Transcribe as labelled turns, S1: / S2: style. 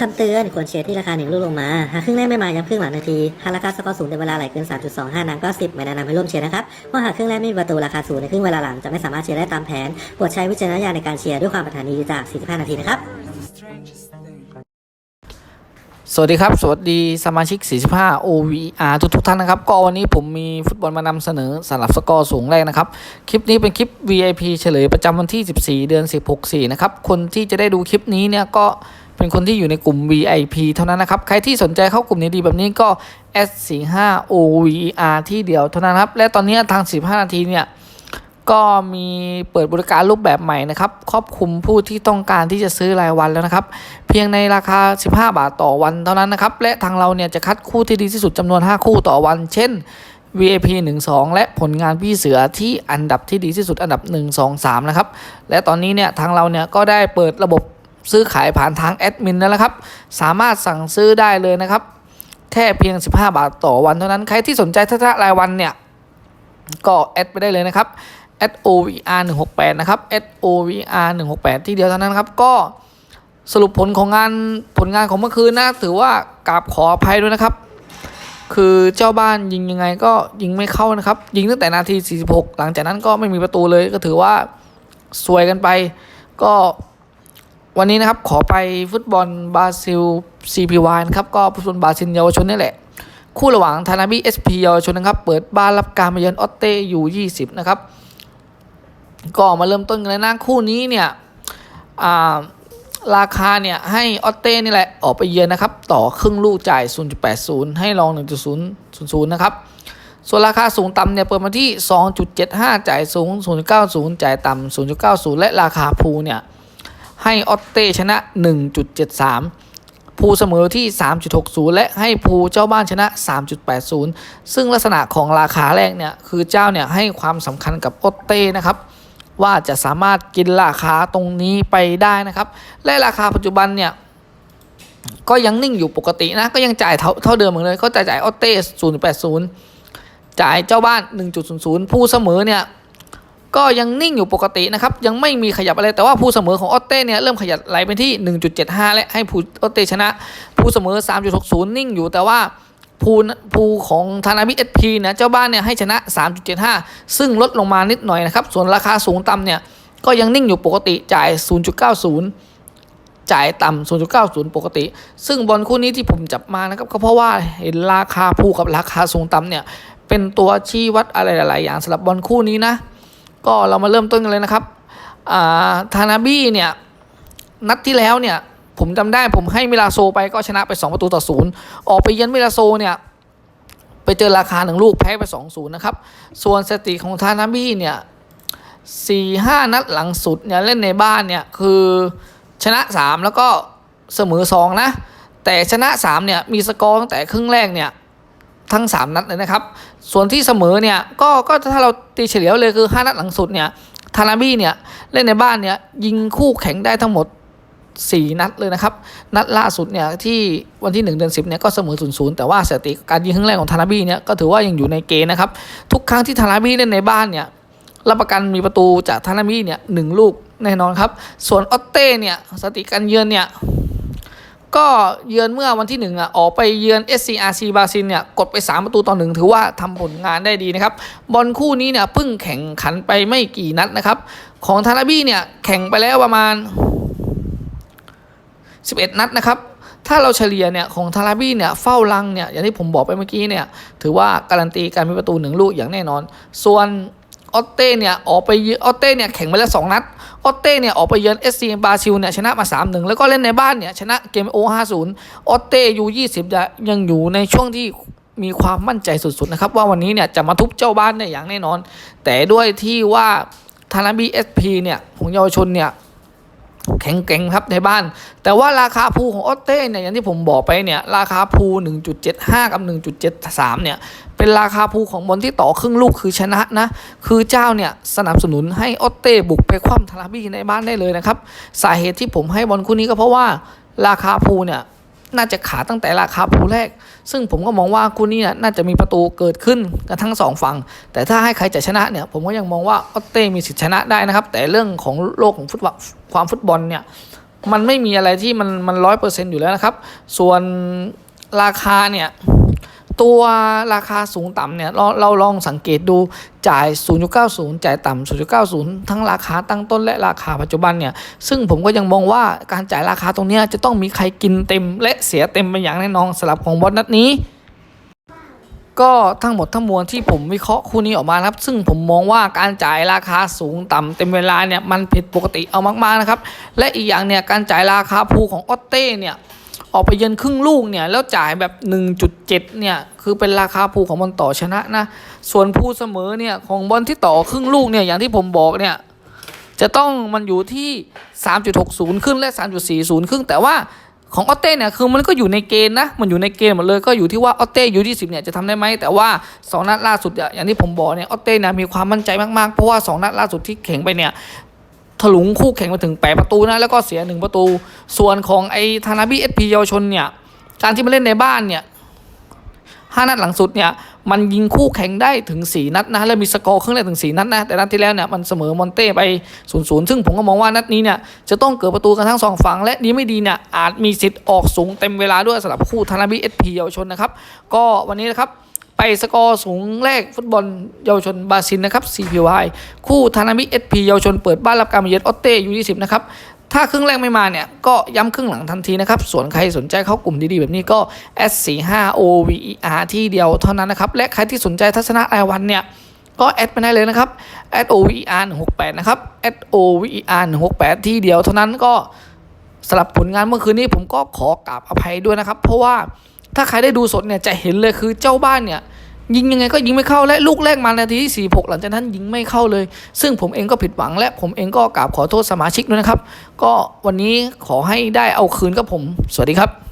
S1: คำเตือนควรเชียร์ที่ราคาหนึ่งลูกลงมา หากครึ่งแรกไม่มาย้ำครึ่งหลังนาที หากราคาสกอร์สูงในเวลาไหลเกิน 3.25 นางก็ 10 ไม่แนะนำให้ร่วมเชียร์นะครับเพราะหากครึ่งแรกไม่มีประตูราคาสูงในครึ่งเวลาหลังจะไม่สามารถเชียร์ได้ตามแผนโปรดใช้วิจารณญาณในการเชียร์ด้วยความปรารถนาดีจาก 45 นาทีนะครับ
S2: สวัสดีครับ สวัสดีสมาชิก 45 OVR ทุกทุกท่านนะครับ ก็วันนี้ผมมีฟุตบอลมานำเสนอสำหรับสกอร์สูงแรกนะครับ คลิปนี้เป็นคลิป VIP เฉลยประจำวันที่ 14 เดือน 16 4 นะครับ คนที่จะได้ดูคลิปนี้เนี่ยก็ เป็นคนที่อยู่ในกลุ่ม VIP เท่านั้นนะครับ ใครที่สนใจเข้ากลุ่มนี้ดีแบบนี้ก็ S45 OVR ที่เดียวเท่านั้นครับ และตอนนี้ทาง 15 นาทีเนี่ยก็มีเปิดบริการรูปแบบใหม่นะครับ ครอบคลุมผู้ที่ต้องการที่จะซื้อรายวันแล้วนะครับ เพียงในราคา 15 บาทต่อวันเท่านั้นนะครับ และทางเราเนี่ยจะคัดคู่ที่ดีที่สุดจำนวน 5 คู่ต่อวัน เช่น VIP 1 2 และผลงานพี่เสือที่อันดับที่ดีที่สุดอันดับ 1 2 3 นะครับ และตอนนี้เนี่ยทางเราเนี่ยก็ได้เปิดระบบ ซื้อขายผ่านทางแอดมินแล้วนะครับ สามารถสั่งซื้อได้เลยนะครับ แค่เพียง 15 บาทต่อวันเท่านั้น ใครที่สนใจถ้ารายวันเนี่ย ก็แอดไปได้เลยนะครับ @ovr 168นะครับ @ovr 168ที่เดียวเท่านั้นครับ ก็สรุปผลของงานผลงานของเมื่อคืนนะถือว่ากราบขออภัยด้วยนะครับ คือเจ้าบ้านยิงยังไงก็ยิงไม่เข้านะครับ ยิงตั้งแต่นาที 46 หลังจากนั้นก็ไม่มีประตูเลยก็ถือว่าสวยกันไป ก็ วันนี้นะครับขอไปฟุตบอลบราซิล CPY นะครับก็ฟุตบอลบราซิลเยาวชนนี่แหละ คู่ระหว่างทานาบิเอสพีเยาวชนนะครับเปิดบ้านรับการมาเยือนออตเต้อยู่ 20 นะครับ ก็มาเริ่มต้นกันเลยนะคู่นี้เนี่ยาราคาเนี่ยให้ออตเต้นี่แหละออกไปเยือนนะครับ ต่อครึ่งลูกจ่าย 0.80 ให้ลอง 1.000 นะครับ ส่วนราคาสูงต่ำเนี่ยเปิดมาที่ 2.75 จ่ายสูง 0.90 จ่ายต่ำ0.90 และราคาภูเนี่ย ให้ออตเต้ชนะ 1.73 ภูเสมอที่ 3.60 และให้ภูเจ้าบ้านชนะ 3.80 ซึ่งลักษณะของราคาแรกเนี่ยคือเจ้าเนี่ยให้ความสำคัญกับออตเต้นะครับว่าจะสามารถกินราคาตรงนี้ไปได้นะครับ และราคาปัจจุบันเนี่ยก็ยังนิ่งอยู่ปกตินะ ก็ยังจ่ายเท่าเท่าเดิมเหมือนเลยก็จ่ายจ่ายออตเต้0.80จ่ายเจ้าบ้าน 1.00 ผู้เสมอเนี่ย ก็ยังนิ่งอยู่ปกตินะครับ ยังไม่มีขยับอะไร แต่ว่าผู้เสมอของออตเต้เนี่ยเริ่มขยับไหลไปที่ 1.75 และให้ผู้ออตเต้ชนะ ผู้เสมอ 3.60 นิ่งอยู่แต่ว่าภูภูของธนาบิเอสพีนี่ยเจ้าบ้านเนี่ยให้ชนะ 3.75 ซึ่งลดลงมานิดหน่อยนะครับ ส่วนราคาสูงต่ำเนี่ยก็ยังนิ่งอยู่ปกติจ่าย 0.90 จ่ายต่ำ 0.90 ปกติ ซึ่งบอลคู่นี้ที่ผมจับมานะครับก็เพราะว่าเห็นราคาภูกับราคาสูงต่ำเนี่ยเป็นตัวชี้วัดอะไรหลาย ๆ อย่างสำหรับบอลคู่นี้นะ ก็เรามาเริ่มต้นกันเลยนะครับทานาบี้เนี่ยนัดที่แล้วเนี่ยผมจำได้ผมให้มิลาโซไปก็ชนะไป 2 ประตูต่อศูนย์ออกไปเยือนมิลาโซเนี่ยไปเจอราคาหนึ่งลูกแพ้ไป 2-0 นะครับ ส่วนสติของทานาบี้เนี่ยสี่ห้านัดหลังสุดเนี่ยเล่นในบ้านเนี่ยคือชนะ 3 แล้วก็เสมอ 2 นะ แต่ชนะ 3 เนี่ยมีสกอร์ตั้งแต่ครึ่งแรกเนี่ย ทั้ง 3 นัดเลยนะครับ ส่วนที่เสมอเนี่ยก็ก็ถ้าเราตีเฉลี่ยเลยคือ 5 นัดหลังสุดเนี่ยทานาบี้เนี่ยเล่นในบ้านเนี่ยยิงคู่แข่งได้ทั้งหมด 4 นัดเลยนะครับ นัดล่าสุดเนี่ยที่วันที่ 1 เดือน 10เนี่ยก็เสมอ0ูนย์แต่ว่าสถิติการยิงครั้งแรกของทานาบี้เนี่ยก็ถือว่ายังอยู่ในเกณฑ์นะครับ ทุกครั้งที่ทานาบี้เล่นในบ้านเนี่ยรับประกันมีประตูจากทานาบี้เนี่ยหนึ่งลูกแน่นอนครับ ส่วนออตเต้เนี่ยสถิติการเยือนเนี่ย ก็เยือนเมื่อวันที่หนึ่งอะออกไปเยือน SCRC บราซิลเนี่ยกดไป 3 ประตูต่อหนึ่งถือว่าทำผลงานได้ดีนะครับ บอลคู่นี้เนี่ยเพิ่งแข่งขันไปไม่กี่นัดนะครับ ของทาราบี้เนี่ยแข่งไปแล้วประมาณ 11 นัดนะครับถ้าเราเฉลี่ยเนี่ยของทาราบี้เนี่ยเฝ้ารังเนี่ยอย่างที่ผมบอกไปเมื่อกี้เนี่ยถือว่าการันตีการมีประตูหนึ่งลูกอย่างแน่นอน ส่วน ออตเต้เนี่ยออกไปเยือนออตเต้เนี่ยแข่งไปแล้วสองนัดออตเต้เนี่ยออกไปเยือนเอสซีบราซิลเนี่ยชนะมา3-1แล้วก็เล่นในบ้านเนี่ยชนะเกมโอห้าศูนย์ออตเต้ยูยี่สิบยังอยู่ในช่วงที่มีความมั่นใจสุดๆนะครับว่าวันนี้เนี่ยจะมาทุบเจ้าบ้านได้อย่างแน่นอน แต่ด้วยที่ว่าทานาบีเอสพีเนี่ยของเยาวชนเนี่ย แข็งแกร่งครับในบ้าน แต่ว่าราคาภูของออตเต้เนี่ยอย่างที่ผมบอกไปเนี่ยราคาภู1.75 กับ 1.73 เนี่ยเป็นราคาภูของบอลที่ต่อครึ่งลูกคือชนะนะ คือเจ้าเนี่ยสนับสนุนให้ออตเต้บุกไปคว่ำทาราบี้ในบ้านได้เลยนะครับ สาเหตุที่ผมให้บอลคู่นี้ก็เพราะว่าราคาภูเนี่ยน่าจะขาดตั้งแต่ราคาภูแรก ซึ่งผมก็มองว่าคู่นี้เนี่ยน่าจะมีประตูเกิดขึ้นกันทั้งสองฝั่ง แต่ถ้าให้ใครจะชนะเนี่ย ผมก็ยังมองว่าออตเต้มีสิทธิชนะได้นะครับ แต่เรื่องของโลกของฟุตบอลความฟุตบอลเนี่ย มันไม่มีอะไรที่มันมันร้อยเปอร์เซ็นต์อยู่แล้วนะครับ ส่วนราคาเนี่ย ตัวราคาสูงต่ำเนี่ยเราเราลองสังเกตดูจ่าย 0.90 จ่ายต่ำ 0.90 ทั้งราคาตั้งต้นและราคาปัจจุบันเนี่ย ซึ่งผมก็ยังมองว่าการจ่ายราคาตรงนี้จะต้องมีใครกินเต็ม และเสียเต็มไปอย่างแน่นอนสำหรับของบอลนัดนี้ ก็ทั้งหมดทั้งมวลที่ผมวิเคราะห์คู่นี้ออกมาครับ ซึ่งผมมองว่าการจ่ายราคาสูงต่ำเต็มเวลาเนี่ยมันผิดปกติเอามากๆนะครับ และอีกอย่างเนี่ยการจ่ายราคาภูของออตเต้เนี่ย ออกไปเยือนครึ่งลูกเนี่ยแล้วจ่ายแบบ 1.7 เนี่ยคือเป็นราคาภูของบอลต่อชนะนะ ส่วนภูเสมอเนี่ยของบอลที่ต่อครึ่งลูกเนี่ยอย่างที่ผมบอกเนี่ยจะต้องมันอยู่ที่ 3.60 ขึ้นและ 3.40 ครึ่งแต่ว่าของออเต้เนี่ยคือมันก็อยู่ในเกณฑ์นะ มันอยู่ในเกณฑ์หมดเลยก็อยู่ที่ว่าออเต้ยูที่10เนี่ยจะทำได้ไหมแต่ว่า 2 นัดล่าสุดอย่างที่ผมบอกเนี่ยออเต้เนี่ยมีความมั่นใจมากๆ เพราะว่า 2 นัดล่าสุดที่แข่งไปเนี่ย ถลุงคู่แข่งมาถึง8ประตูนะแล้วก็เสีย1ประตู ส่วนของไอ้ธานาบิเอสพีเยาวชนเนี่ยการที่มาเล่นในบ้านเนี่ยห้านัดหลังสุดเนี่ยมันยิงคู่แข่งได้ถึง 4 นัดนะแล้วมีสกอร์ครึ่งแรกถึง 4 นัดนะแต่นัดที่แล้วเนี่ยมันเสมอมอนเต้ไป0-0ซึ่งผมก็มองว่านัดนี้เนี่ยจะต้องเกิดประตูกันทั้งสองฝั่งและดีไม่ดีเนี่ยอาจมีสิทธิ์ออกสูงเต็มเวลาด้วยสำหรับคู่ธนาบิเอสพีเยาวชนนะครับก็วันนี้นะครับ ไปสกอร์สูงแรกฟุตบอลเยาวชนบราซิลนะครับ CPY คู่ธนามิเอสพีเยาวชนเปิดบ้านรับการมาเยือนออตเต้ยู20นะครับถ้าครึ่งแรกไม่มาเนี่ย ก็ย้ำครึ่งหลังทันทีนะครับ ส่วนใครสนใจเข้ากลุ่มดีๆ แบบนี้ก็ S45 OVER ที่เดียวเท่านั้นนะครับ และใครที่สนใจทัศนะรายวันเนี่ย ก็แอดไปได้เลยนะครับ @OVER 168นะครับ @OVER 168ที่เดียวเท่านั้นก็สำหรับผลงานเมื่อคืนนี้ผมก็ขอกราบอภัยด้วยนะครับ เพราะว่า ถ้าใครได้ดูสดเนี่ยจะเห็นเลยคือเจ้าบ้านเนี่ยยิงยังไงก็ยิงไม่เข้าและลูกแรกมานาทีที่46 หลังจากนั้นยิงไม่เข้าเลย ซึ่งผมเองก็ผิดหวังและผมเองก็กราบขอโทษสมาชิกด้วยนะครับ ก็วันนี้ขอให้ได้เอาคืนกับผม สวัสดีครับ